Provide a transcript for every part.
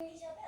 Isabel.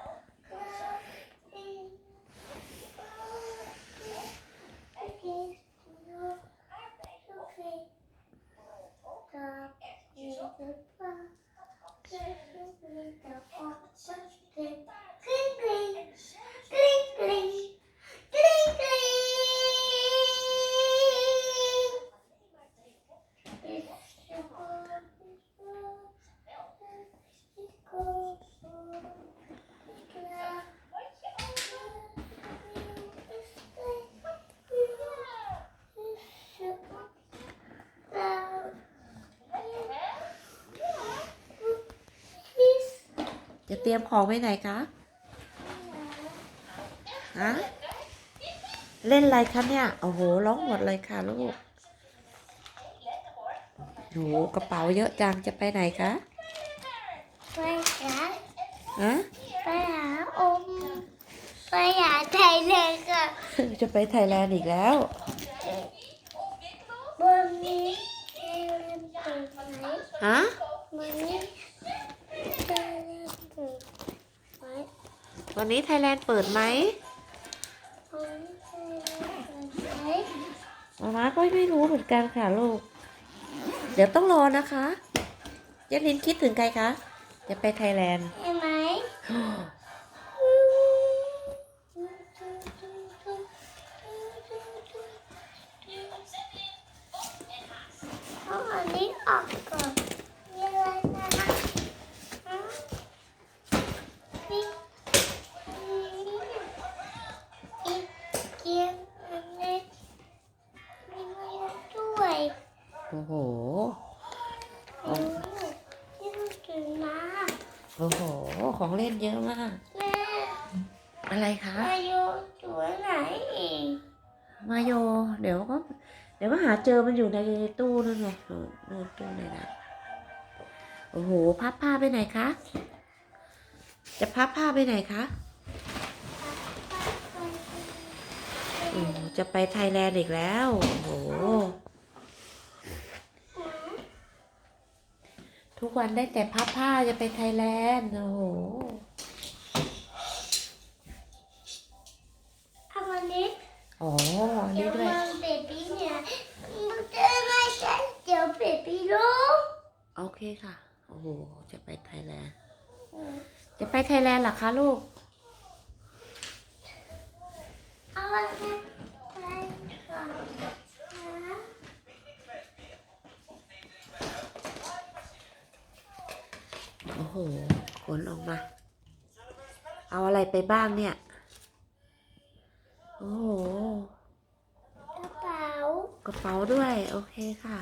จะเตรียมของไว้ไหนคะฮะเล่นอะไรคะเนี่ย โอ้โห ร้องหมดเลยค่ะลูกโหกระเป๋าเยอะจัง จะไปไหนคะ ไปหาฮะ ไปหาอม ไปหาไทยเลยค่ะ จะไปไทยแลนด์อีกแล้วบนนี้เอเลนเปิดไหมฮะบนนี้เอเลนเปิดไหม วันนี้ไทยแลนด์เปิดไหมบนนี้เอเลนเปิดไหมมาม่าก็ไม่รู้เหมือนกันค่ะลูก เดี๋ยวต้องรอนะคะยาลินคิดถึงใครคะจะไปไทยแลนด์เห็นไหมเอาอันนี้ออกก่อนมีอะไรนะคะฮะนี่อีกเกียงอันนี้มีมาด้วย โอ้โห โอ้นี่มันเก่งมากโอ้โห ของเล่นเยอะมาก แม่อะไรคะ มาอยู่ตัวไหนอีกมาโย เดี๋ยวก็ เดี๋ยวก็หาเจอมันอยู่ในตู้นั่นไงเออในตู้ไหนนะโอ้โห พับผ้าไปไหนคะ จะพับผ้าไปไหนคะโอ้โหจะไปไทยแลนด์อีกแล้ว โอ้โห ทุ กวันได้แต่พับผ้าจะไปไทยแลนด์ โอ้โหทำอันนี้อ๋ออันเดี๋นี้ยวด้วย มันเบบี้เนี่ยมันจะไม่ใช่เดี๋ยวเบบี้ลูกโอเคค่ะ โอ้โห จะไปไทยแลนด์ จะไปไทยแลนด์เหรอคะลูก เอาอันนี้ โห ขนออกมา เอาอะไรไปบ้างเนี่ย โอ้โห กระเป๋ากระเป๋าด้วย โอเคค่ะ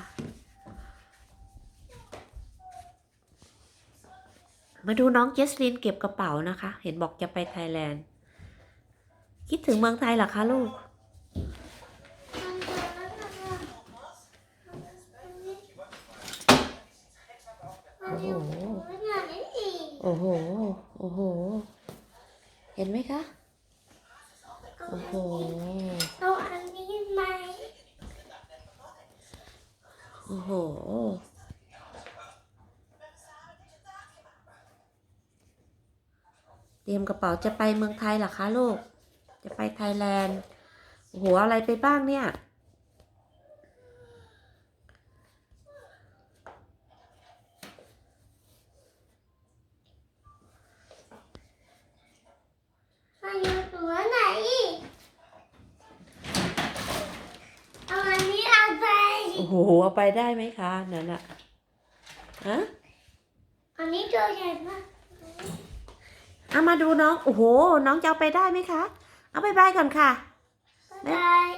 มาดูน้องเจสลินเก็บกระเป๋านะคะ เห็นบอกจะไปไทยแลนด์ คิดถึงเมืองไทยเหรอคะลูกมันจะแล้วนะคะมันอยู่ตัวไห อีกโอ้โห โอ้โห เห็นไหมคะ โอ้โห เอาอันนี้ไหมโอ้โห เตรียมกระเป๋าจะไปเมืองไทยเหรอคะลูก จะไปไทยแลนด์ โอ้โห อะไรไปบ้างเนี่ย มันอยู่ตัวไหนอีกเอาอันนี้เอาไป โอ้โหเอาไปได้ไหมคะนั่นอะฮะอันนี้ตัวใหญ่มากเอามาดูน้อง โอ้โห น้องจะเอาไปได้ไหมคะ เอาไปบายก่อนค่ะ บ๊ายบาย